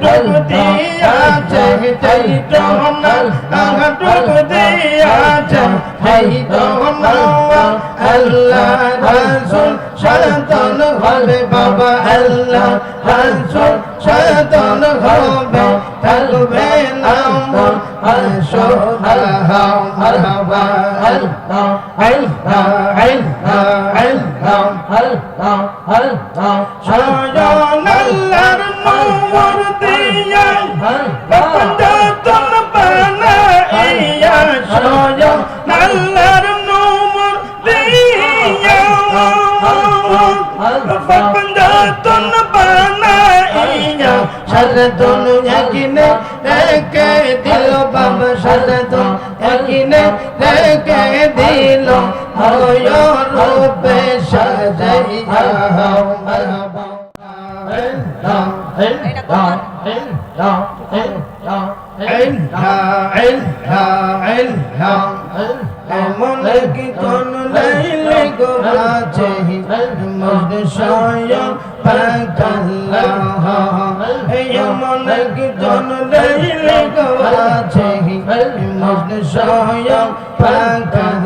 দিয়া চাই চাই তোমার দিয়া চাই তোমার আল্লাহ রাসূল শয়তান হবে বাবা আল্লাহ রাসূল শয়তান হবে থাকবে না মন আশোভা মারহাবা আল্লাহ আল্লাহ আল্লাহ আল্লাহ আল্লাহ শয়তান আল্লাহর নূর দিয়া পঞ্জাতন बंदा तुम बना शर तुम यकीन के दिलो बम शर तुम यकीन के दिलो हो रूप सजैया मरहबा Hey, এমন কি কোন লাইলে গো আছে মজদ শয়ন পাকাল্লাহ এমন কি কোন লাইলে গো আছে মজদ শয়ন পাকাল্লাহ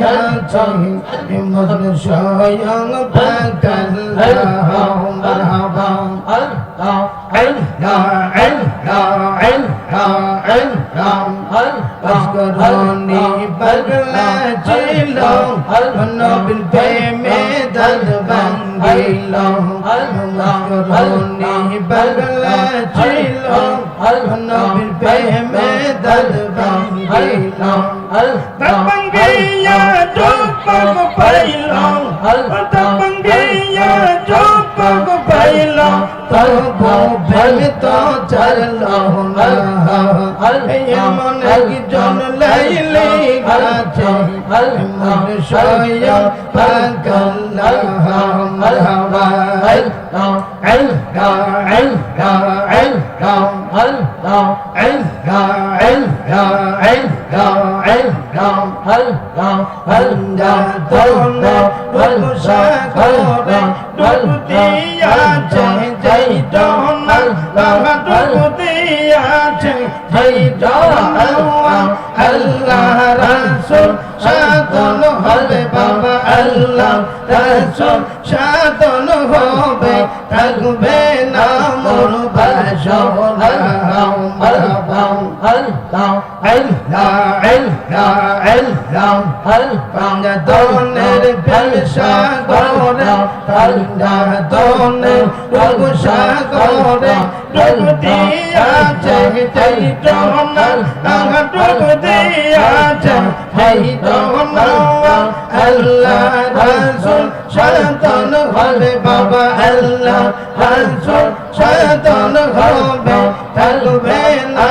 كنتم بمثل شيء فكالله مرحبا اذكروني بغلا جيلو ونبل بيمي دل بنجيلو اذكروني بغلا جيلو ونبل بيمي دل بنجيلو Tapangiya jopag pailong Tapangiya jopag pailong Tarbo bhalito charlong Yaman ekjon laili gache Amar shoya pakal Marhaba Allah Allah Allah Allah Allah Allah সাধন হবে থাকবে না মোর ভাষণ হর হর হর হর দনের ব্যবসা করে আল্লাহ দনের ব্যবসা করে জহনাল আল্লাহ ডুব দিয়াছে সেই জহনাল আল্লাহ রাসূল শয়তান হবে বাবা আল্লাহ রাসূল শয়তান হবে থাকবে না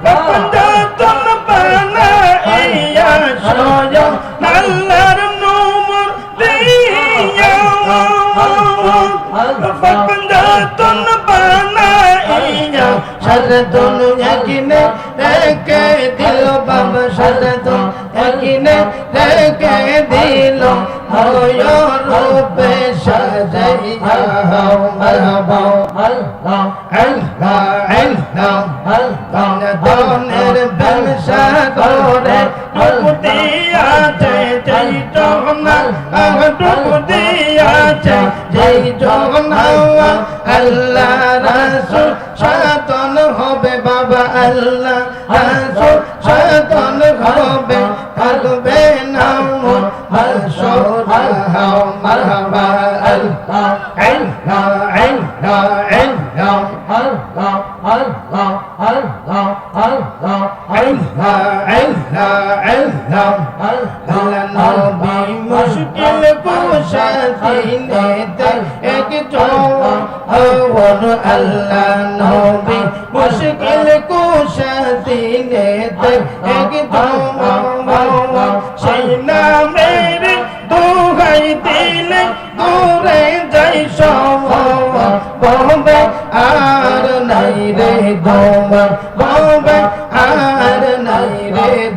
সারা দুনিয়া কিনে রেখে দিল বাবা সারা দুনিয়া কিনে রেখে দিল হয় রূপে সাজাইয়া মারহাবা আল্লাহ আল্লাহ আল্লাহ আল্লাহ দনের ব্যবসা করে ডুবদিয়াছে জয় জগন্নাথ ডুবদিয়াছে জয় জগন্নাথ, আল্লাহ। সাতন হবে থাকবে না হাসর مرحبا الله الله الله الله মুশকিল কুশাতিনে একজন আল্লাহ নবী মুশকিল কুশাতিনে একজন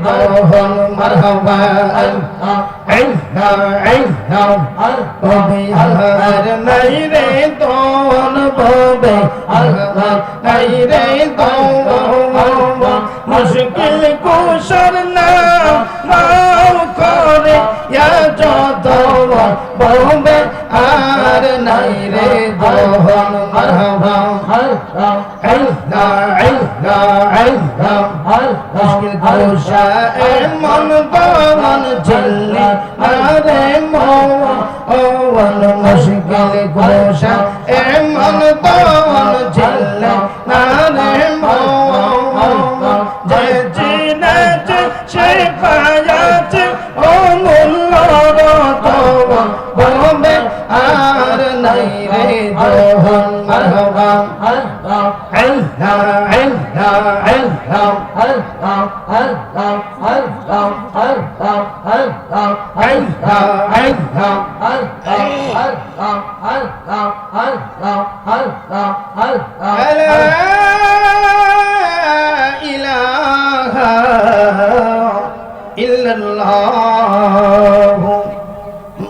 দোহন মারহাবা আল্লাহ আল্লাহ বলবে আর নাই রে দোহন বলবে আল্লাহ নাই রে দোহন মুশকিল কুশর নাম নাম করে, ইয়া যত বলবে আর নাই রে এমন দমন ঝিল্লি আরে মন মুশকিল কুশা এমন দমন হবে আর নাই রে জোহন মারহাবা আল্লাহ আল্লাহ আল্লাহ আল্লাহ আল্লাহ আল্লাহ আল্লাহ আল্লাহ আল্লাহ আল্লাহ আল্লাহ আল্লাহ আল্লাহ আল্লাহ